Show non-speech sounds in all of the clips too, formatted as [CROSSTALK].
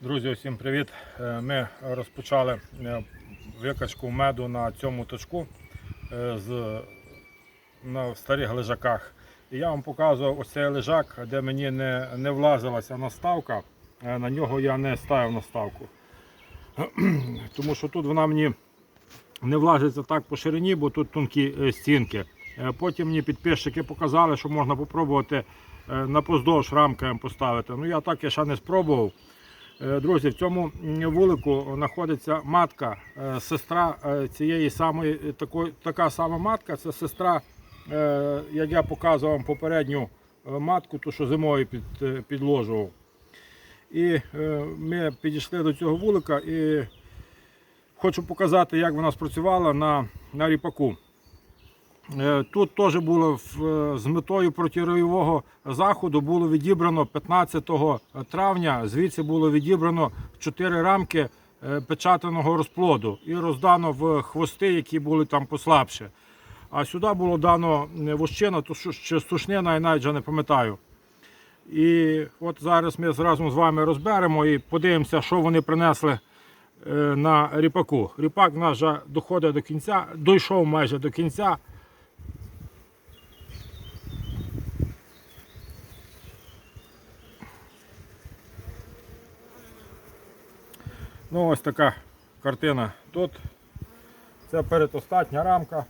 Друзі, усім привіт! Е, Ми розпочали е, викачку меду на цьому точку е, з, на старих лежаках. І я вам показував ось цей лежак, де мені не, не влазилася наставка. На нього я не ставив наставку. [CLEARS THROAT] Тому що тут вона мені не влазиться так по ширині, бо тут тонкі стінки. Потім мені підписчики показали, що можна спробувати на поздовж рамками поставити. Ну я так я ще не спробував. Е, Друзі, в цьому вулику знаходиться матка, е, сестра е, цієї самої, така сама матка, це сестра, як я показував попередню матку, ту, що зимою під, підложував. І ми підійшли до цього вулика і хочу показати, як вона спрацювала на, на ріпаку. Е, Тут теж було е, з метою протиройового заходу було відібрано 15 травня. Звідси було відібрано 4 рамки е, печатаного розплоду і роздано в хвости, які були там послабше. А сюди було дано е, вощина, то чи сушнина, я навіть вже не пам'ятаю. І от зараз ми разом з вами розберемо і подивимося, що вони принесли е, на ріпаку. Ріпак у нас вже доходить до кінця, дійшов майже до кінця. Ну, ось така картина тут. Це передостатня рамка.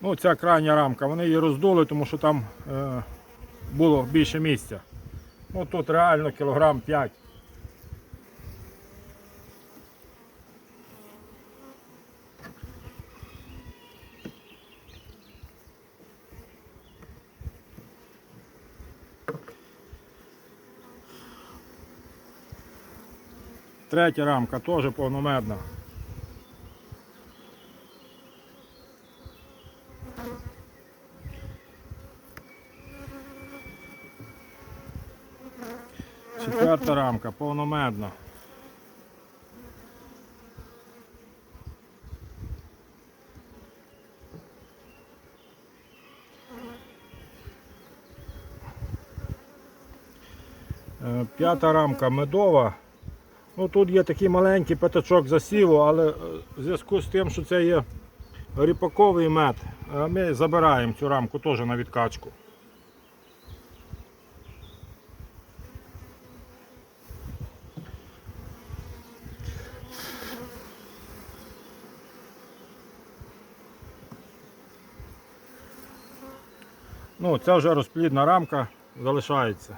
Ну, ця крайня рамка, вони її роздули, тому що там е, було більше місця. Ну тут реально кілограм 5. Третя рамка теж повномедна. Четверта рамка повномедна. Е, П'ята рамка медова. Ну, тут є такий маленький п'ятачок засіву, але е, в зв'язку з тим, що це є ріпаковий мед, е, ми забираємо цю рамку теж на відкачку. Ну, це вже розплідна рамка залишається.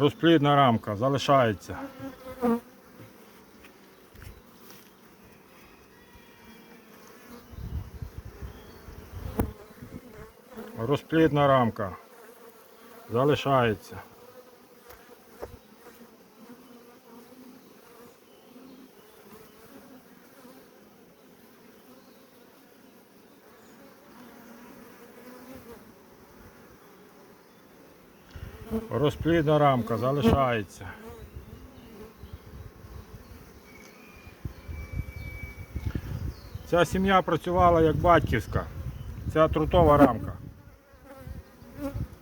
Розплідна рамка залишається. Розплідна рамка залишається. Розплідна рамка залишається. Ця сім'я працювала як батьківська. Ця трутова рамка.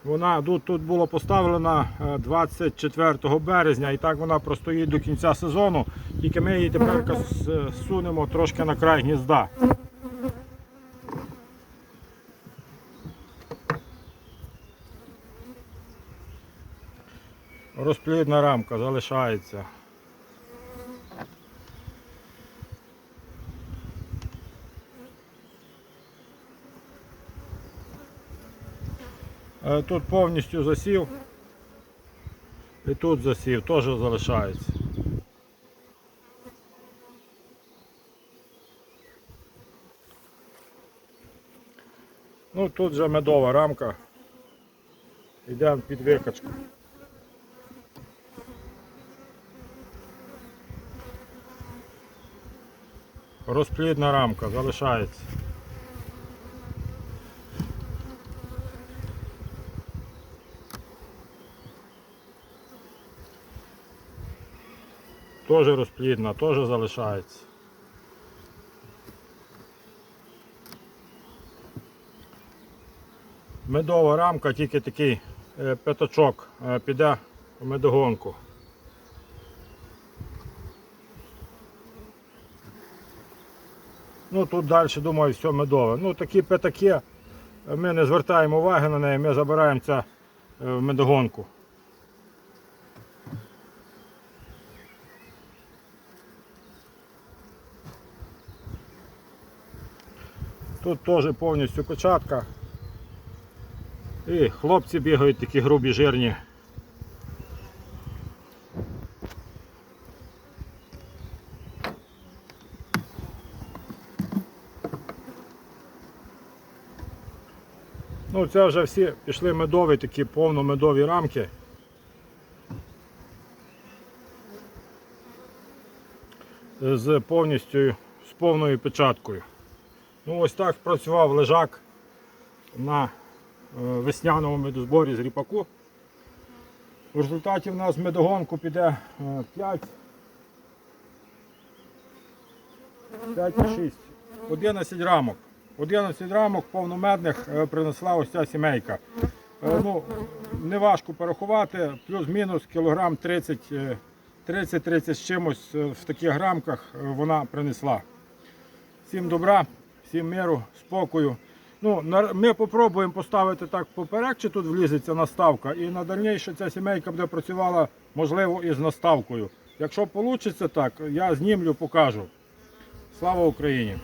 Вона тут, тут було поставлена е, 24 березня і так вона простоїть до кінця сезону. Тільки ми її тепер сунемо трошки на край гнізда. Розплідна рамка залишається. Е, Тут повністю засів. І тут засів, теж залишається. Ну тут вже медова рамка. Йдемо під викачку. Розплідна рамка залишається. Теж розплідна, теж залишається. Медова рамка, тільки такий е, п'ятачок е, піде в медогонку. Ну тут далі, думаю, все медове. Ну такі п'ятаки, ми не звертаємо уваги на неї, ми забираємо це е, в медогонку. Тут теж повністю кочатка. І хлопці бігають такі грубі, жирні. Ну, це вже всі пішли медові, такі повномедові рамки. З повністю з повною печаткою. Ну, ось так працював лежак на е, весняному медозборі з ріпаку. В результаті в нас медогонку піде е, 5, 5 і 6, 11 рамок. 11 рамок повномедних е, принесла ось ця сімейка. Е, Ну, неважко порахувати, плюс-мінус кілограм 30, е, 30-30 з чимось в таких рамках вона принесла. Всім добра, всім миру, спокою. Ну, ми спробуємо поставити так поперек, чи тут влізеться наставка, і на дальніше ця сімейка буде працювала, можливо, із наставкою. Якщо вийде так, я знімлю, покажу. Слава Україні!